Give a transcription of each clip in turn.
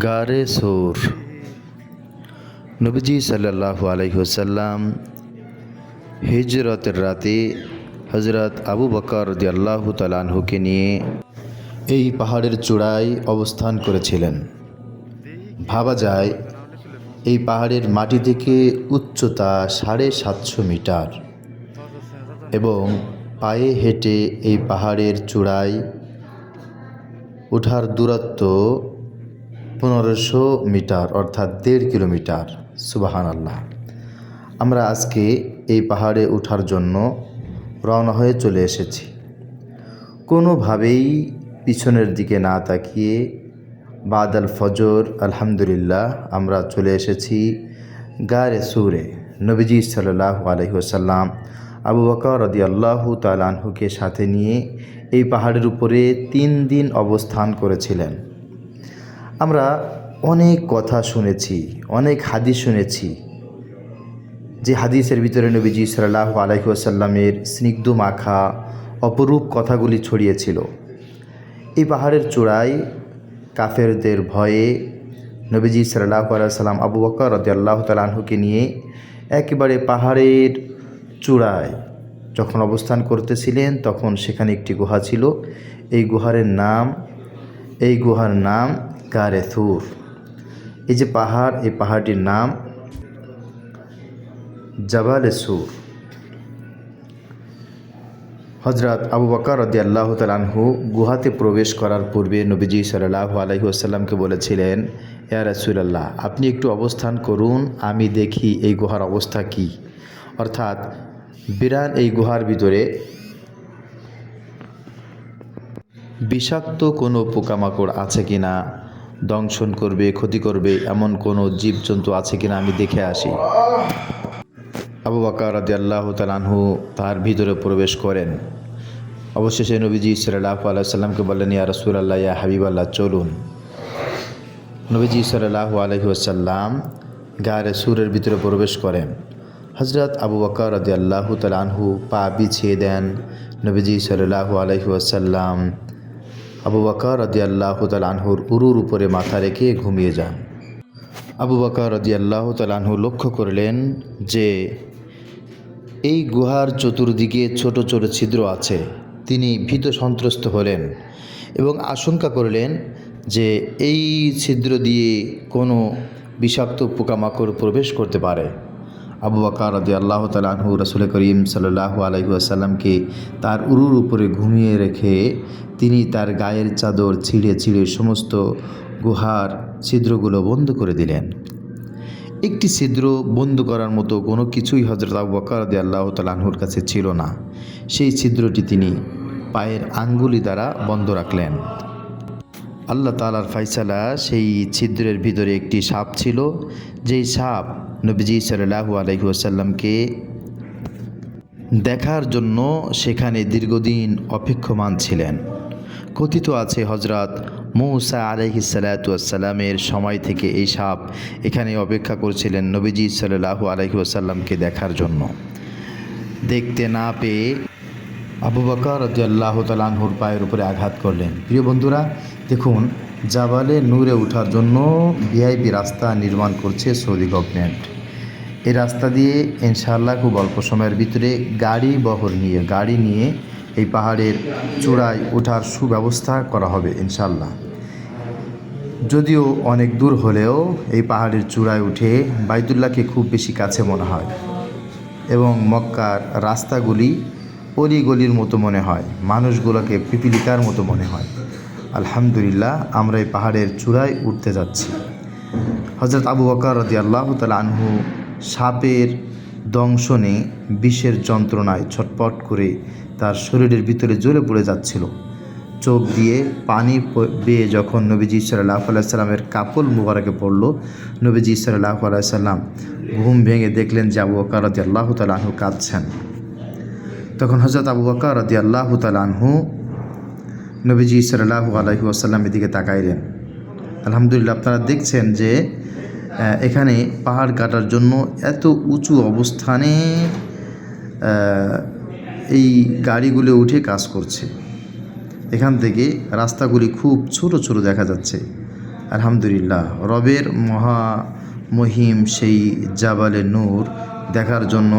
গারে সোর। নবীজি সাল্লাল্লাহু আলাইহি ওয়াসাল্লাম হিজরতের রাতে হজরত আবু বকর আল্লাহ তালানহুকে নিয়ে এই পাহাড়ের চূড়ায় অবস্থান করেছিলেন। ভাবা যায়, এই পাহাড়ের মাটি থেকে উচ্চতা সাড়ে সাতশো মিটার এবং পায়ে হেঁটে এই পাহাড়ের চূড়ায় ওঠার দূরত্ব পনেরোশো মিটার, অর্থাৎ দেড় কিলোমিটার। সুবাহান আল্লাহ আমরা আজকে এই পাহাড়ে ওঠার জন্য রওনা হয়ে চলে এসেছি। কোনোভাবেই পিছনের দিকে না তাকিয়ে বাদাল ফজর, আলহামদুলিল্লাহ, আমরা চলে এসেছি গারে সুরে। নবীজি সাল্লাহ আলহিহাসাল্লাম আবু বকর রদি আল্লাহ তালানহুকে সাথে নিয়ে এই পাহাড়ের উপরে তিন দিন অবস্থান করেছিলেন। আমরা অনেক কথা শুনেছি, অনেক হাদিস শুনেছি। যে হাদিসের ভিতরে নবীজি সাল্লাহ আলাইসাল্লামের স্নিগ্ধ মাখা, অপরূপ কথাগুলি ছড়িয়েছিল। এই পাহাড়ের চূড়ায় কাফেরদের ভয়ে নবীজি সাল্লাহ আলাইসাল্লাম আবু বকর আল্লাহ তালাহুকে নিয়ে একেবারে পাহাড়ের চূড়ায় যখন অবস্থান করতেছিলেন, তখন সেখানে একটি গুহা ছিল। এই গুহারের নাম, এই গুহার নাম গারে থুর এই যে পাহাড়, এই পাহাড়টির নাম জাবালে সুর। হজরত আবু বকর রদি আল্লাহ তালানহু গুহাতে প্রবেশ করার পূর্বে নবীজি সাল্লাহ আলহি আসাল্লামকে বলেছিলেন, ইয়া রাসুলাল্লাহ, আপনি একটু অবস্থান করুন, আমি দেখি এই গুহার অবস্থা কি। অর্থাৎ বিরান এই গুহার ভিতরে বিষাক্ত কোনো পোকামাকড় আছে কি না দংশন করবে, ক্ষতি করবে, এমন কোনো জীবজন্তু আছে কিনা আমি দেখে আসি। আবু বাকর রাদি আল্লাহ তালানহু তার ভিতরে প্রবেশ করেন। অবশেষে নবীজি সাল্লাহ আলাইসাল্লামকে বললেন, ইয়া রসুল আল্লাহ ইয়া হাবিব আল্লাহ চলুন। নবীজি সাল্লাহ আলহি আসাল্লাম গায়ে সুরের ভিতরে প্রবেশ করেন। হজরত আবু বকর রদি আল্লাহ তালানহু পা বিছিয়ে দেন। নবীজি সাল্লাহ আলহি আসাল্লাম আবু বকর রদি আল্লাহ তালানহুর উরুর উপরে মাথা রেখে ঘুমিয়ে যান। আবু বকর রদি আল্লাহ তালানহু লক্ষ্য করলেন যে, এই গুহার চতুর্দিকে ছোট ছোট ছিদ্র আছে। তিনি ভীত সন্ত্রস্ত হলেন এবং আশঙ্কা করলেন যে, এই ছিদ্র দিয়ে কোনো বিষাক্ত পোকামাকড় প্রবেশ করতে পারে। আবু বাকার রদি আল্লাহ তালাহু রসুল করিম সাল্লাহ আলহিহাসাল্লামকে তার উরুর উপরে ঘুমিয়ে রেখে তিনি তার গায়ের চাদর ছিঁড়ে ছিঁড়ে সমস্ত গুহার ছিদ্রগুলো বন্ধ করে দিলেন। একটি ছিদ্র বন্ধ করার মতো কোনো কিছুই হজরত আবু বকর রদি আল্লাহ তালাহুর কাছে ছিল না। সেই ছিদ্রটি তিনি পায়ের আঙ্গুলি দ্বারা বন্ধ রাখলেন। আল্লাহ তালার ফাইসালা সেই ছিদ্রের ভিতরে একটি সাপ ছিল। যেই সাপ নবীজি সাল্লাহু আলহিহাসাল্লামকে দেখার জন্য সেখানে দীর্ঘদিন অপেক্ষমান ছিলেন। কথিত আছে হজরত মৌসা আলহিসাল্লাতুয়াসাল্লামের সময় থেকে এই সাপ এখানে অপেক্ষা করছিলেন নবীজি সাল্লাহু আলহিহাসাল্লামকে দেখার জন্য। দেখতে না পেয়ে আবু বকর আল্লাহ তালানহুর পায়ের উপরে আঘাত করলেন। প্রিয় বন্ধুরা দেখুন, জাবালে নূরে ওঠার জন্য ভিআইপি রাস্তা নির্মাণ করছে সৌদি গভর্নমেন্ট। এই রাস্তা দিয়ে ইনশাআল্লাহ খুব অল্প সময়ের ভিতরে গাড়ি বহর নিয়ে, গাড়ি নিয়ে এই পাহাড়ের চূড়ায় ওঠার সুব্যবস্থা করা হবে ইনশাল্লাহ যদিও অনেক দূর হলেও এই পাহাড়ের চূড়ায় উঠে বাইতুল্লাহকে খুব বেশি কাছে মনে হয় এবং মক্কার রাস্তাগুলি অলিগলির মতো মনে হয়, মানুষগুলোকে পিপিলিকার মতো মনে হয়। আলহামদুলিল্লাহ, আমরা এই পাহাড়ের চূড়ায় উঠতে যাচ্ছি। হজরত আবু বকর রদি আল্লাহ আনহু সাপের দংশনে বিষের যন্ত্রণায় ছটপট করে তার শরীরের ভিতরে জ্বলে পড়ে যাচ্ছিল। চোখ দিয়ে পানি বেয়ে যখন নবীজি সাল্লাহ আলাইসাল্লামের কাপল মুবারকে পড়ল, নবীজি সাল্লাহ আলাইসাল্লাম ঘুম ভেঙে দেখলেন যে আবু বকর রদি আল্লাহ তালাহু কাঁদছেন। তখন হজরত আবু বকর রদি আল্লাহ তালাহু নবীজি সাল্লাহ আলহি আসাল্লামের দিকে তাকাইলেন। আলহামদুলিল্লাহ আপনারা দেখছেন যে এখানে পাহাড় কাটার জন্য এত উঁচু অবস্থানে এই গাড়িগুলো উঠে কাজ করছে। এখান থেকে রাস্তাগুলি খুব ছোট ছোট দেখা যাচ্ছে। আলহামদুলিল্লাহ, রবের মহা মহিম সেই জাবালে নূর দেখার জন্য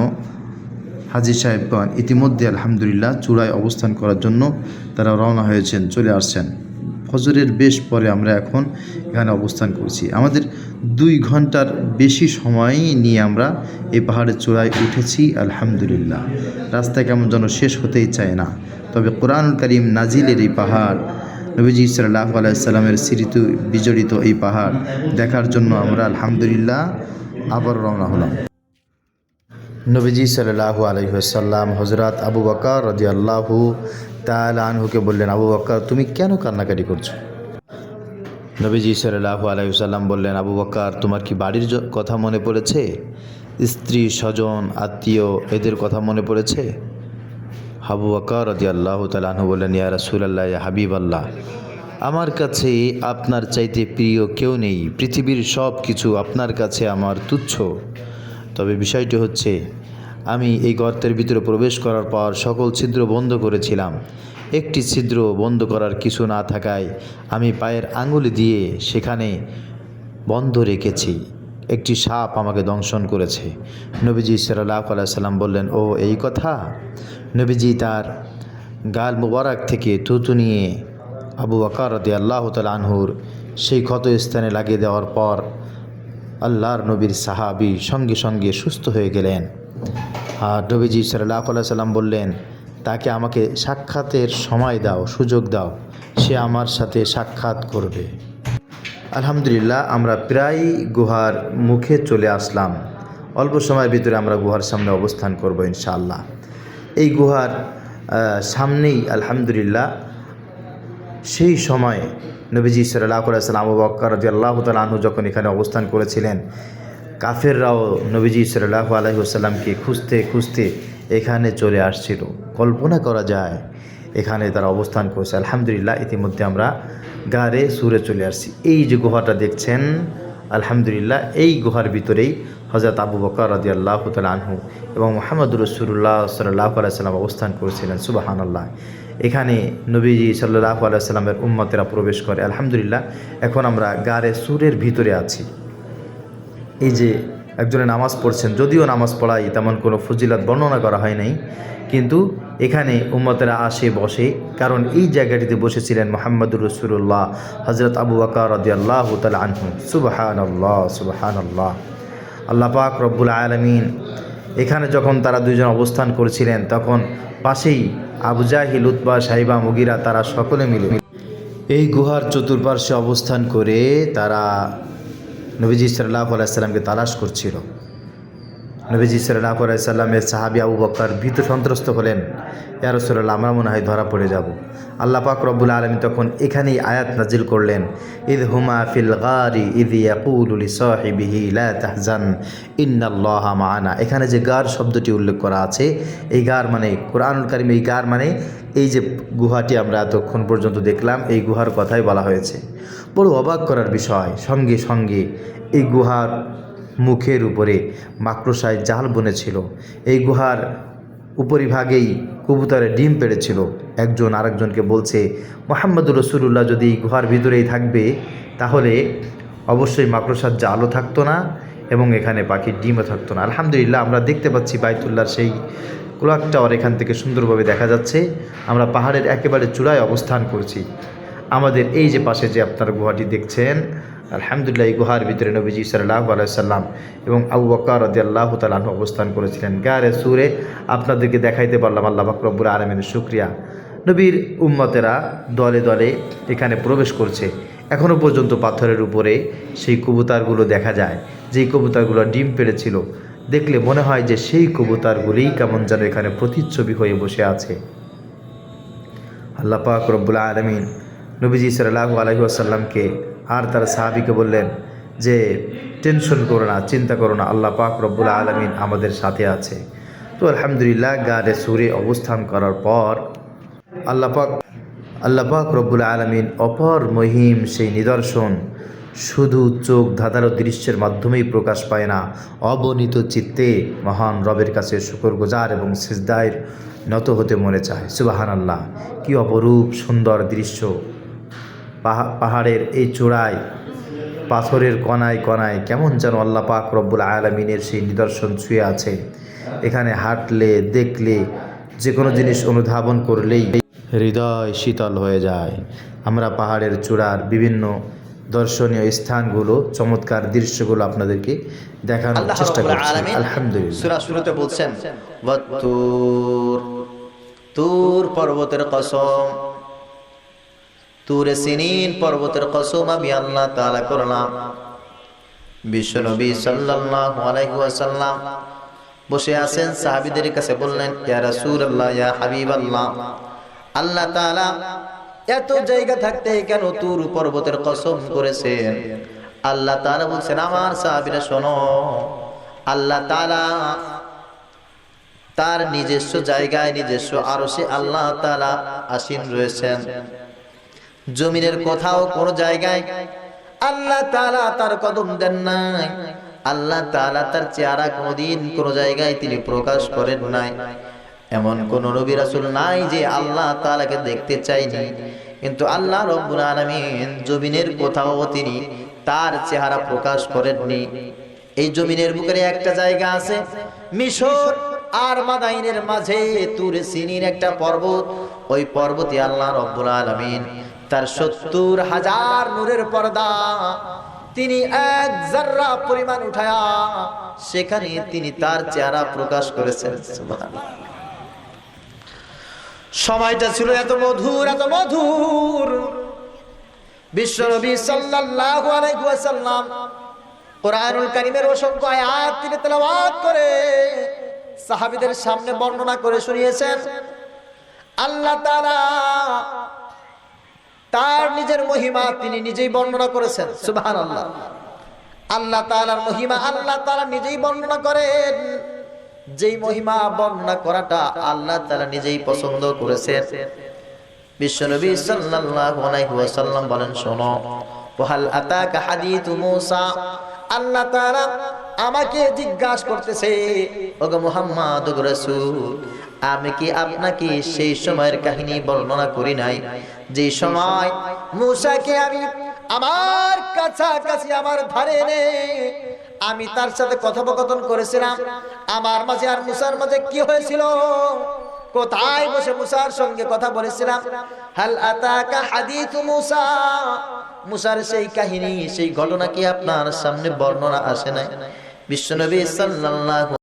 হাজি সাহেবগণ, ইতিমধ্যে আলহামদুলিল্লাহ চূড়ায় অবস্থান করার জন্য তারা রওনা হয়েছেন, চলে আসছেন। ফজরের বেশ পরে আমরা এখন এখানে অবস্থান করছি। আমাদের দুই ঘণ্টার বেশি সময় নিয়ে আমরা এই পাহাড়ের চূড়ায় উঠেছি, আলহামদুলিল্লাহ। রাস্তা কেমন যেন শেষ হতেই চায় না। তবে কোরআনুল করিম নাজিলের এই পাহাড়, নবীজি সাল্লাহ আলাইসাল্লামের স্মৃতি বিজড়িত এই পাহাড় দেখার জন্য আমরা আলহামদুলিল্লাহ আবার রওনা হলাম। নবীজি সাল্লাহু আলহিহাসাল্লাম হজরত আবু বকর রদি আল্লাহু তাল আনহুকে বললেন, আবু বকর, তুমি কেন কান্নাকাটি করছ? নবীজি সাল্লাহু আলহিসাল্লাম বললেন, আবু বকর, তোমার কি বাড়ির কথা মনে পড়েছে? স্ত্রী, স্বজন, আত্মীয়, এদের কথা মনে পড়েছে? হাবু বকর রদি আল্লাহ তালু বললেন, ইয়া রাসুলাল্লাহ হাবিব আল্লাহ আমার কাছে আপনার চাইতে প্রিয় কেউ নেই। পৃথিবীর সব কিছু আপনার কাছে আমার তুচ্ছ। তবে বিষয়টি হচ্ছে, আমি এই গর্তের ভিতরে প্রবেশ করার পর সকল ছিদ্র বন্ধ করেছিলাম। একটি ছিদ্র বন্ধ করার কিছু না থাকায় আমি পায়ের আঙুল দিয়ে সেখানে বন্ধ রেখেছি। একটি সাপ আমাকে দংশন করেছে। নবীজি সাল্লাহ সাল্লাম বললেন ও এই কথা? নবীজি তার গাল মুবারক থেকে থুতু নিয়ে আবু রদি আল্লাহ তাল আনহুর সেই ক্ষত স্থানে লাগিয়ে দেওয়ার পর আল্লাহর নবীর সাহাবি সঙ্গে সঙ্গে সুস্থ হয়ে গেলেন। আর নবীজি সাল্লাহ সাল্লাম বললেন, তাকে আমাকে সাক্ষাতের সময় দাও, সুযোগ দাও। সে আমার সাথে সাক্ষাৎ করবে। আলহামদুলিল্লাহ, আমরা প্রায় গুহার মুখে চলে আসলাম। অল্প সময়ের ভিতরে আমরা গুহার সামনে অবস্থান করব ইনশাআল্লাহ। এই গুহার সামনেই আলহামদুলিল্লাহ সেই সময়ে নবীজি সাল্লাহ সাল্লাম আবু রাজি আল্লাহ তালু যখন এখানে অবস্থান করেছিলেন, কাফেররাও নবীজি সাল্লাহ আলহিউসাল্লামকে খুঁজতে খুঁজতে এখানে চলে আসছিল। কল্পনা করা যায়, এখানে তারা অবস্থান করছে। আলহামদুলিল্লাহ, ইতিমধ্যে আমরা গাড়ে সুরে চলে আসছি। এই যে গুহাটা দেখছেন, আলহামদুলিল্লাহ, এই গুহার ভিতরেই হজরত আবু বকর রাজি আল্লাহ আনহু এবং মোহাম্মদ রসুল্লাহ সাল্লাহ আলাইসাল্লাম অবস্থান করেছিলেন। সুবাহান আল্লাহ এখানে নবীজি সাল্লাহ আলাইসাল্লামের উম্মতেরা প্রবেশ করে। আলহামদুলিল্লাহ, এখন আমরা গাড়ে সুরের ভিতরে আছি। এই যে একজনে নামাজ পড়ছেন, যদিও নামাজ পড়াই তেমন কোনো ফজিলাত বর্ণনা করা হয় নাই, কিন্তু এখানে উম্মতেরা আসে, বসে। কারণ এই জায়গাটিতে বসেছিলেন মোহাম্মদুর রসুল্লাহ হজরত আবু রদি আল্লাহ তাল আনহু। সুবাহান আল্লাহ সুবাহান আল্লাহ আল্লাহ পাক রব্বুল আলমিন, এখানে যখন তারা দুজন অবস্থান করছিলেন, তখন পাশেই আবু লুৎবা সাহিবা মুগিরা তারা সকলে মিলে এই গুহার চতুর্পার্শ্বে অবস্থান করে তারা নবীজি সাল্লাহ আলাইসাল্লামকে তালাশ করছিল। নবীজি সাল্লাহ আলাইসাল্লামের সাহাবি আবু বক্কর ভীত সন্ত্রস্ত হলেন ইয়ারসোল্লাহ আমরা মনে হয় ধরা পড়ে যাব। আল্লাহ পাক রব্বুল আলমী তখন এখানেই আয়াত নাজিল করলেন, ইদ হুমা ফিল গারি ইদ ইয়াকুলুলি সাহিবিহি তাহজান, ইন্নাল্লাহা মাআনা। এখানে যে গার শব্দটি উল্লেখ করা আছে, এই গার মানে কোরআনুল কারিম এই গার মানে এই যে গুহাটি আমরা এতক্ষণ পর্যন্ত দেখলাম, এই গুহার কথাই বলা হয়েছে। বড় অবাক করার বিষয়, সঙ্গে সঙ্গে এই গুহার মুখের উপরে মাকড়সায় জাল বনেছিল। এই গুহার উপরিভাগেই কবুতরে ডিম পেড়েছিল। একজন আরেকজনকে বলছে মোহাম্মদুর রসুল্লাহ যদি গুহার ভিতরেই থাকবে, তাহলে অবশ্যই মাকড়সার জালও থাকতো না এবং এখানে পাখির ডিমও থাকতো না। আলহামদুলিল্লাহ, আমরা দেখতে পাচ্ছি বাইতুল্লাহর সেই ক্লক টাওয়ার এখান থেকে সুন্দরভাবে দেখা যাচ্ছে। আমরা পাহাড়ের একেবারে চূড়ায় অবস্থান করছি। আমাদের এই যে পাশে যে আপনার গুহাটি দেখছেন আলহামদুলিল্লাহ, এই গুহার ভিতরে নবীজি সাল্লাহ আলাইসাল্লাম এবং আবু বকর রদি আল্লাহ তালাহ অবস্থান করেছিলেন। গারে সুরে আপনাদেরকে দেখাইতে পারলাম আল্লাহ বাকরব্বুর আলমের শুক্রিয়া। নবীর উম্মতেরা দলে দলে এখানে প্রবেশ করছে। এখনও পর্যন্ত পাথরের উপরে সেই কবুতারগুলো দেখা যায়। যেই কবুতারগুলো ডিম পেড়েছিল, দেখলে মনে হয় যে সেই কবুতারগুলিই কেমন যেন এখানে প্রতিচ্ছবি হয়ে বসে আছে। আল্লাহ পাক রব্বুল আলমিন নবীজি সাল্লাহ আলহিহাসাল্লামকে আর তার সাহাবিকে বললেন, যে, টেনশন করো না, চিন্তা করো না, আল্লাহ পাক রব্বুল আলমিন আমাদের সাথে আছে। তো আলহামদুলিল্লাহ গাড়ে সুরে অবস্থান করার পর আল্লাহ পাক আল্লাহ পাক রব্বুল আলমিন অপর মহিম সেই নিদর্শন শুধু চোখ ধাঁধারো দৃশ্যের মাধ্যমেই প্রকাশ পায় না অবনীত চিত্তে মহান রবের কাছে শুকর গুজার এবং সিজদায়ের নত হতে মনে চায়। সুবাহান আল্লাহ কী অপরূপ সুন্দর দৃশ্য। পাহাড়ের এই চূড়ায় পাথরের কণায় কণায় কেমন যেন আল্লাহ পাক রব্বুল আলমিনের সেই নিদর্শন ছুঁয়ে আছে। এখানে হাঁটলে দেখলে যে কোনো জিনিস অনুধাবন করলেই হৃদয় শীতল হয়ে যায়। আমরা পাহাড়ের চূড়ার বিভিন্ন দর্শনীয় স্থানগুলো চমৎকার দৃশ্যগুলো আপনাদেরকে দেখানোর চেষ্টা করছি। আলহামদুলিল্লাহ। সূরা শুরুতে বলছেন তুর পর্বতের কসম তুরে সিনিন পর্বতের কসম আমি আল্লাহ তাআলা করলাম। বিশ্বনবী সাল্লাল্লাহু আলাইহি ওয়াসাল্লাম বসে আছেন, সাহাবীদের কাছে বললেন, ইয়া রাসূলুল্লাহ, ইয়া হাবিবাল্লাহ, আল্লাহ তাআলা এত জায়গা থাকতে কেন তুর পর্বতের কসম করেছেন? আল্লাহ তাআলা বলছেন, আমার সাহাবীরা শোনো, আল্লাহ তাআলা তার নিজস্ব জায়গায়, নিজস্ব আরও সে আল্লাহ তাআলা আসীন রয়েছেন। জমিনের কোথাও কোন জায়গায় আল্লাহ তাআলা তার কদম দেন নাই। আল্লাহ তাআলা তার চেহারা কোনদিন কোন জায়গায় তিনি প্রকাশ করেন নাই। এমন কোন নবী রাসূল নাই যে আল্লাহ তাআলাকে দেখতে চাইনি কিন্তু আল্লাহ রব্বুল আলামিন জমিনের কোথাও তিনি তার চেহারা প্রকাশ করেননি। এই জমিনের বুকের একটা জায়গা আছে, মিশর আর মাদাইনের মাঝে তুরে সিনির একটা পর্বত। ওই পর্বতে আল্লাহ রব্বুল আলামিন তার সত্তর হাজার নূরের পর্দা তিনি এক জাররা পরিমাণ উঠায়া সেখানে তিনি তার চেহারা প্রকাশ করেছেন। সময়টা ছিল এত মধুর এত মধুর। বিশ্বনবী সাল্লাল্লাহু আলাইহি অসংখ্য তিনি করে সাহাবীদের সামনে বর্ণনা করে শুনিয়েছেন। তার নিজের মহিমা তিনি নিজেই বর্ণনা করেছেন। সুবহানাল্লাহ। আল্লাহ তাআলার মহিমা আল্লাহ তাআলা নিজেই বর্ণনা করেন। যেই মহিমা বর্ণনা করাটা আল্লাহ তাআলা নিজেই পছন্দ করেছেন। বিশ্বনবী ওয়াসাল্লাম বলেন, শোনো আল্লাহ তাআলা আমাকে জিজ্ঞাসা করতেছে, ওগো মুহাম্মদ রাসূল, আমি কি আপনাকে সেই সময়ের কাহিনী বর্ণনা করি নাই? যে সময় মূসাকে আমি আমার কাছাকাছি, আমার ধারে এনে আমি তার সাথে কথোপকথন করেছিলাম। আমার মাঝে আর মুসার মাঝে কি হয়েছিল? কোথায় বসে মুসার সঙ্গে কথা বলেছিলাম? হাল আতাকা হাদিথু মুসা? মুসার সেই কাহিনী, সেই ঘটনা কি আপনার সামনে বর্ণনা আসে নাই? বিশ্বনবী সাল্লাল্লাহু